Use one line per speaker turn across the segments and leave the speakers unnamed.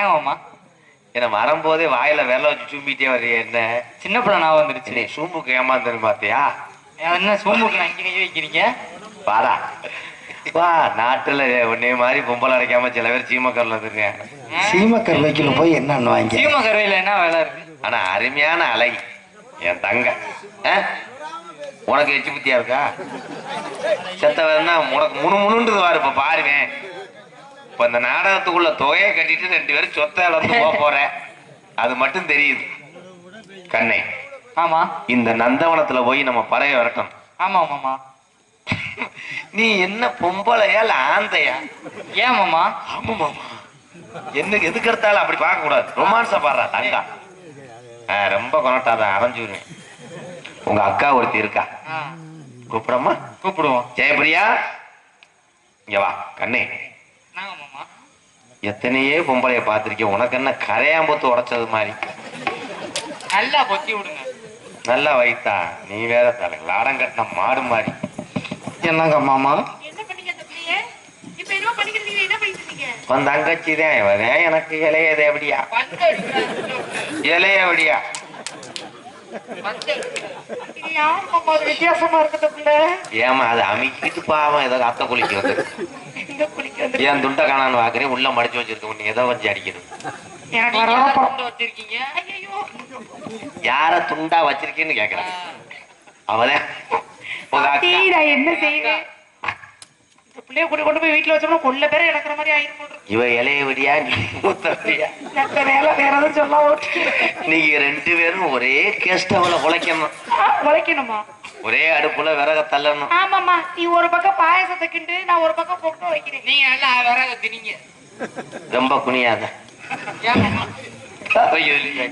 என்னங்க மாமா
என்ன வரும்போதே வாயில விரல வச்சு சூம்பிட்டே வர்றிய என்ன?
சின்ன பிள்ளை நான் வந்துருச்சு.
நீ சூம்புக்கு ஏமாந்தது பாத்தியா?
என்ன சோம்புக்கு அங்கே கையை வைக்கிறீங்க?
பாரா வா நாட்டுல உன்னே மாதிரி பொம்பளை அடைக்காம சில பேர் சீமக்கல்ல இருந்துங்க
சீமக்கர் வைக்கல போய் என்னன்னு வாங்கி?
சீம கரையில என்ன வேலை இருக்கு?
ஆனா அருமையான அலை. என் தங்க? உனக்கு எச்சு புத்தியா இருக்கா? செத்த வேணா உனக்கு முணு முணுன்றது பாரு இப்ப பாருவேன். இப்ப இந்த நாடகத்துக்குள்ள தொகையை கட்டிட்டு ரெண்டு பேரும் சொத்தை இழந்து போக போற. அது மட்டும் தெரியுது. கண்ணை
ஆமா.
இந்த நந்தவனத்துல போய் நம்ம பறைய வரட்டும்.
ஆமா மாமா
நீ என்ன பொம்பளையா இல்ல ஆந்தையா?
ஏன் மாமா?
ஆமா மாமா. என்ன எதுக்கு எடுத்தாலும் அப்படி பார்க்க கூடாது. ரொமான்ஸா பாடுறா தங்கா ரொம்ப கொண்டாட்டாத அரைஞ்சுருவேன் உங்க அக்கா ஒருத்தி இருக்கா? கூப்பிடமா
கூப்பிடுவோம்.
ஜெயபிரியா இங்க வா. கண்ணே எத்தனையே பொம்பளைய பார்த்திருக்கேன். உனக்கு என்ன கரையாம்பூத்து உடைச்சது மாதிரி?
நல்லா பொத்தி விடுங்க.
நல்லா வைத்தா நீ வேற தலை லாடம் கட்டின மாடு மாதிரி.
என்னங்க மாமா?
உன் தங்கச்சி தான் எனக்கு இலையது எப்படியா. இலைய எப்படியா
பந்து எடுக்கிறாரு.
இது யார் மாமா அது வித்தியாசமா இருக்குது பிள்ளை
ஏமா அது அமுக்கிட்டு பாவம் ஏதோ அத்தை குளிக்கிறது ஏன் துண்டை காணான்னு பாக்குறேன் உள்ள மடிச்சு வச்சிருக்க நீ எதை வச்சு அடிக்கணும். யார துண்டா வச்சிருக்கேன்னு கேக்குறேன்.
நான் என்ன இந்த பிள்ளைய கூட கொண்டு போய் வீட்டுல வச்சோம்னா கொல்ல பேரை இழக்கிற மாதிரி ஆயிரும்.
இவ இலைய விடியா நீ மூத்த விடியா?
நல்ல வேலை வேற எதுவும் சொல்ல ஓட்டு
நீங்க ரெண்டு பேரும் ஒரே கேஸ்டவல உழைக்கணும்.
உழைக்கணுமா?
ஒரே அடுப்புல விறக தள்ளணும்.
ஆமாமா நீ ஒரு பக்கம் பாயசத்தை கிண்டு நான் ஒரு பக்கம் பொங்க வைக்கிறேன்.
நீங்க நல்லா விறகு திணிங்க.
ரொம்ப குனியாத.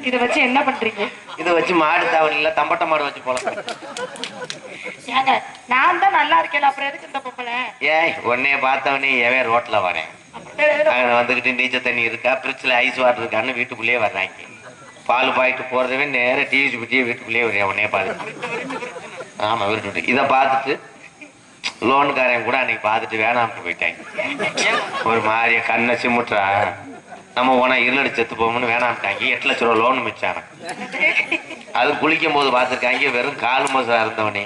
இதை வச்சு என்ன பண்றீங்க?
இதை வச்சு மாடு தாவணில தம்பட்ட மாடு வச்சு போல
ஏங்க நான் தான் நல்லா இருக்கேன். அப்புறம் எதுக்கு இந்த பொம்பளை?
ஏய் உன்னைய பார்த்தவனே எவன் ரோட்ல வரேன்? அங்க வந்துகிட்டு தண்ணி இருக்கா? ஃப்ரிட்ஜில் ஐஸ் வாட்டர் இருக்கான்னு வீட்டுக்குள்ளேயே வர்றாங்க. பால் பாயிட்டு போறதவே நேரா டிவி சுற்றியே வீட்டுக்குள்ளேயே வரேன் உன்னைய பார்த்து ஆமா விட்டு இதை பார்த்துட்டு லோனுக்காரன் கூட அன்னைக்கு பார்த்துட்டு வேணாம்னு போயிட்டாங்க. ஒரு மாதிரியா கண்ணை சிமுட்டுறா நம்ம போனா இருளடி செத்து போகும்னு வேணாம்ட்டாங்க. எட்டு லட்ச ரூபா லோன் மிச்சான அது குளிக்கும் போது பார்த்துருக்காங்க. வெறும் கால் மோசா இருந்தவனே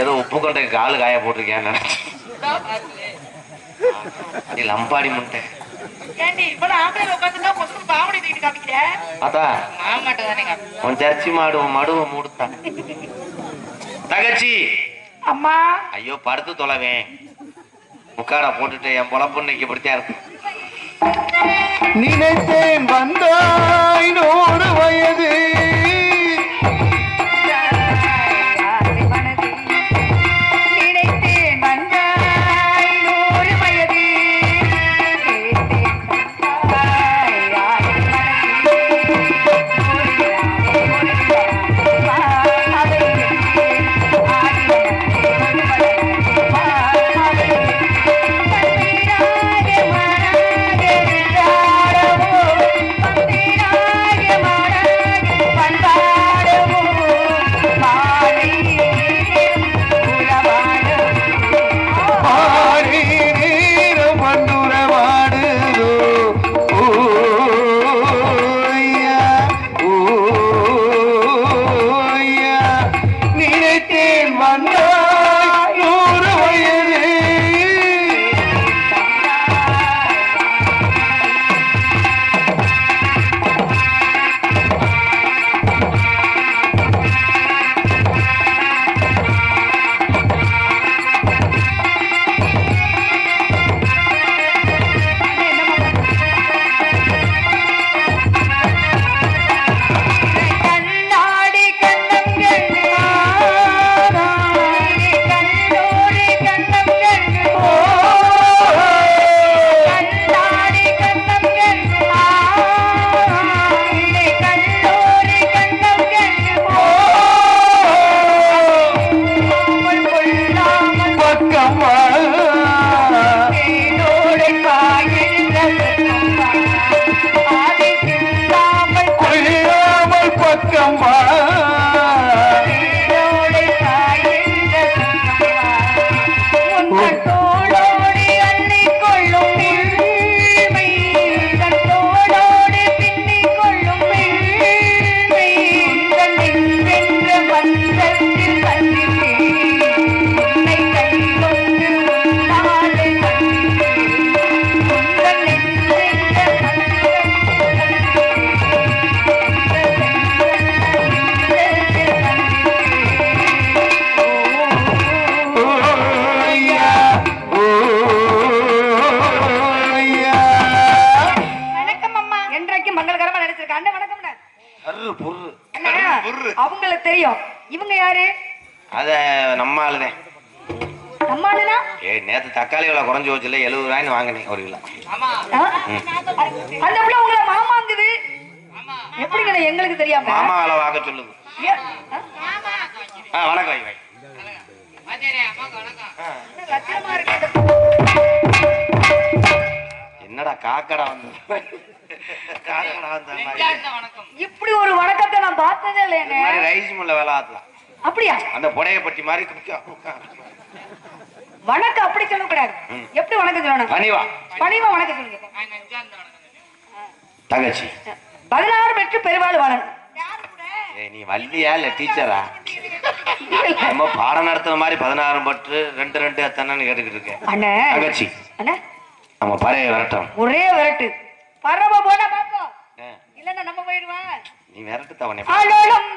ஏதோ உப்பு கொண்டை காலு காய போட்டிருக்கேன்னு நினைச்சு நீ லம்பாடி முட்டை. உன் சர்ச்சி மாடுவோம் மடுவை மூடுத்தான் தகச்சி
அம்மா!
ஐயோ படுத்து தொலைவேன். முக்காடை போட்டுட்டு என் பொழப்பு இன்னைக்கு இப்படித்தான் இருக்கும்
நினைத்தேன்
வந்தா அவங்களுக்கு தெரியும். இவங்க யாரு?
அத நம்ம ஆளுதான்
நம்ம ஆளுனா
ஏ நேத்து தக்காளி விலை குறைஞ்சு போச்சுல எழுபது ரூபாய்னு வாங்கினேன் ஒரு கிலோ?
அந்த பிள்ளை உங்களை மாமாங்குது.
ஆமா
எப்படிங்கண்ணே எங்களுக்கு தெரியாம?
மாமா வேலை வாங்க சொல்லுது வணக்கம் வை, வை
ஆச்சாரி அம்மாக்கு வணக்கம்.
என்னடா காக்கடா வந்து காக்கடா வந்த மாதிரி.
நெஞ்சார்ந்த வணக்கம்.
இப்படி ஒரு வணக்கத்தை நான் பார்த்ததே
இது
இல்லையாங்க
மாதிரி ரைஸ் முல்ல வேலை ஆத்தலாம்
அப்படியா?
அந்த புடைய பட்டி மாதிரி.
வணக்கம் அப்படி. எப்படி வணக்கம் சொல்லணும்?
பணிவா.
பணிவா வணக்கம் சொல்லுங்க.
தங்கச்சி.
பதினாறு பெற்று பெருவாள்
ஏ நீ வள்ளியா இல்ல டீச்சரா? நம்ம பாடம் நடத்துற மாதிரி பதினாறு பட்டு ரெண்டு ரெண்டு எத்தனைன்னு கேட்டுக்கிட்டு இருக்கேன்.
அண்ணே.
தங்கச்சி.
அண்ணே.
நம்ம பறைய விரட்டும்.
ஒரே விரட்டு. பரவ போனா பாப்போம் இல்லன்னா நம்ம போயிடுவான்
நீ விரட்டு தவணை
ஆலோலம்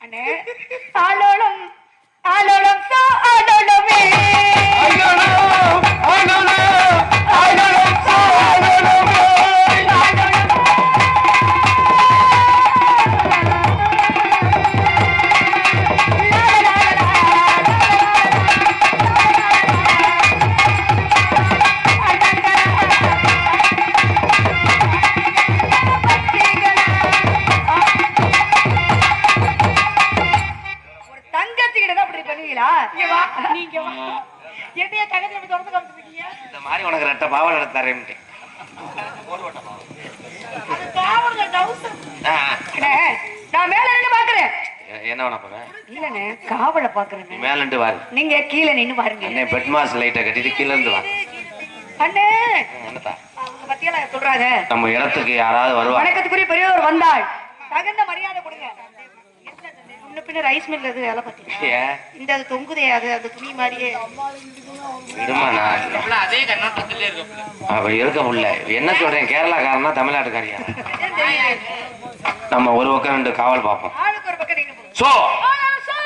அண்ணே ஆலோலம் ஆலோலம் சோ ஆலோலமே ஒரு
பாவம் எடுத்து தரேன்ட்டு
நான் மேல நின்னு பாக்குறேன்.
என்ன வேணா போவேன்
இல்லண்ணே காவல பாக்குறேன்.
மேலண்டு வாரு
நீங்க கீழே நின்னு பாருங்க.
அண்ணே பெட் மாஸ் லைட்டை கட்டிட்டு கீழ இருந்து வா.
அண்ணே. பத்தியெல்லாம் சொல்றாங்க
நம்ம இடத்துக்கு யாராவது வருவா
வணக்கத்துக்குரிய பெரியவர் வந்தாள் தகுந்த மரியாதை கொடுங்க. முன்ன பின்ன ரைஸ் மில் அது வேலை பார்த்தீங்க
ஏன்
இந்த அது தொங்குதே அது அது துணி மாதிரியே.
அதே கண்ணோட்டத்திலே இருக்க
அப்படி இருக்க முடியல. என்ன சொல்றேன் கேரளாக்காரனா தமிழ்நாட்டுக்காரியா? நம்ம ஒரு பக்கம் ரெண்டு காவல் பார்ப்போம்.
ஆளுக்கு ஒரு பக்கம் நின்னு போகும்
சோ!
ஆ, சோ!